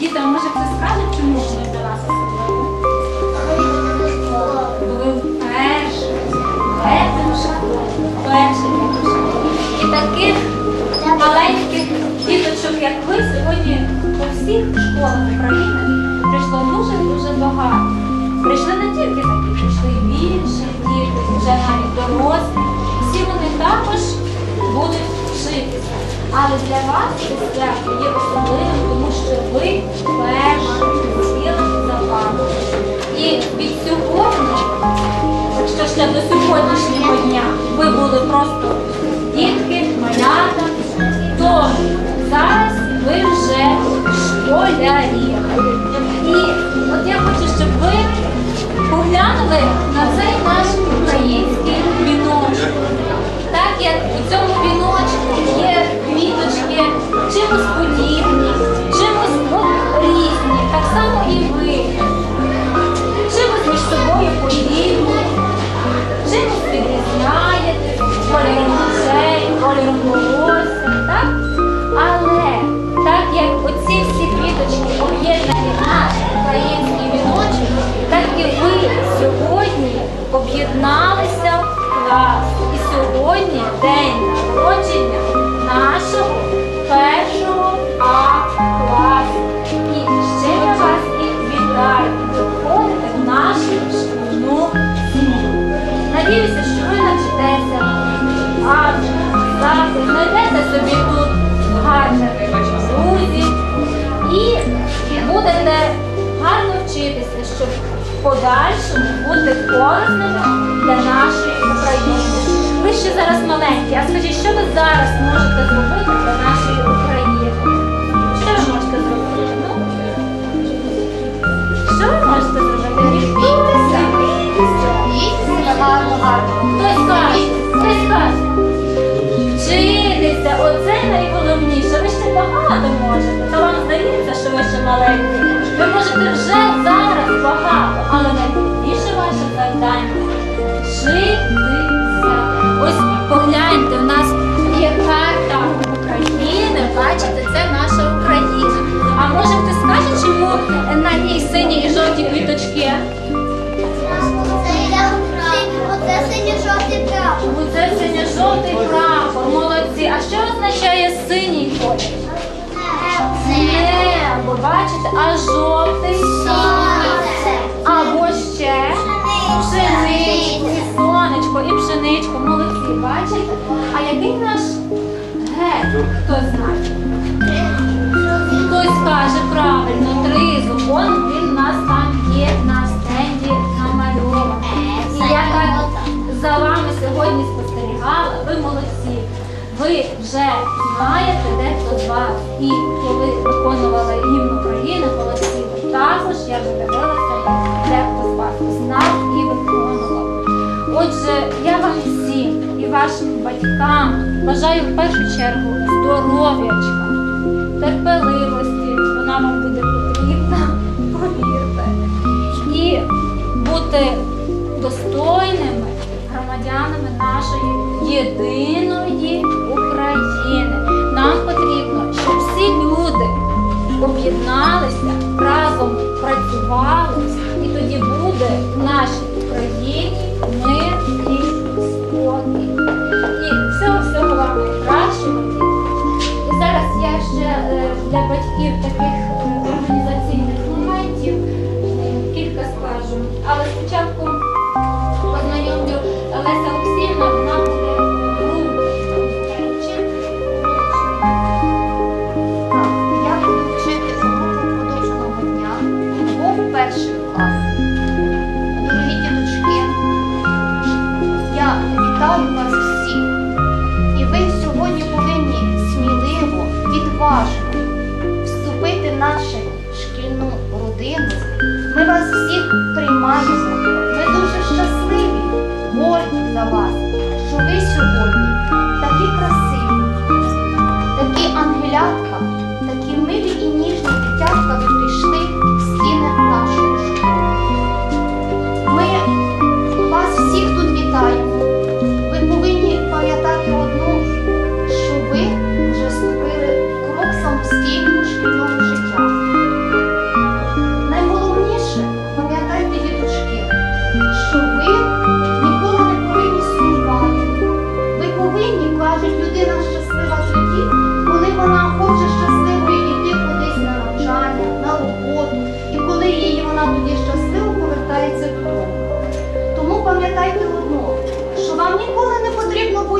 Діти, а може хтось скаже, чому ми для вас особливо? Були вперше, школі, першим школі. І таких маленьких діточок, як ви, сьогодні по всіх школах України прийшло дуже-дуже багато. Прийшли не тільки такі, прийшли і більше діти, вже навіть дорослі. Всі вони також будуть вчитися. Але для вас це є особливим, тому що ви щоб в подальшому бути корисними для нашої України. Ви ще зараз маленькі, а скажіть, що ви зараз можете зробити для нашої України? Що ви можете зробити? Ну, що ви можете зробити? Гріхтуйтеся. Гарно, гарно. Хтось каже, хтось каже. Вчитися, оце найголовніше. Ви ще багато можете. Та вам здається, що ви ще маленькі. Ви можете вже чому на ній сині і жовті квіточки? Оце синьо-жовтий прапор. Оце синьо-жовтий прапор. Молодці. А що означає синій колір? Небо, бачите, а жовтий Сонце. або ще пшеничку, і сонечко, і пшеничку. Молодці, бачите? А який наш герб? Хто знає? Ви вже знаєте, дехто з вас, і коли виконували гімн України, молодці. Також я вже дивилася, дехто з вас знав і виконував. Отже, я вам всім і вашим батькам бажаю в першу чергу здоров'ячка, терпеливості, вона вам буде потрібна, повірте. І бути достойними громадянами нашої єдиної об'єдналися, разом працювали, і тоді буде в нашій Україні мир і спокій. І всього всього вам найкращого. І зараз я ще е, для батьків таких е, родину. Ми вас всіх приймаємо. Ми дуже щасливі, горді за вас, що ви сьогодні такі красиві, такі ангелятка,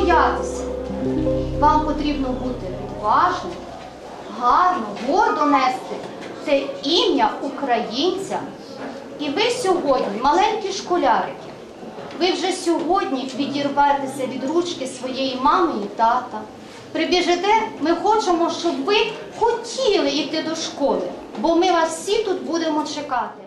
боятися. Вам потрібно бути відважним, гарно, гордо нести це ім'я українця. І ви сьогодні, маленькі школярики, ви вже сьогодні відірветеся від ручки своєї мами і тата. Прибіжите, ми хочемо, щоб ви хотіли йти до школи, бо ми вас всі тут будемо чекати.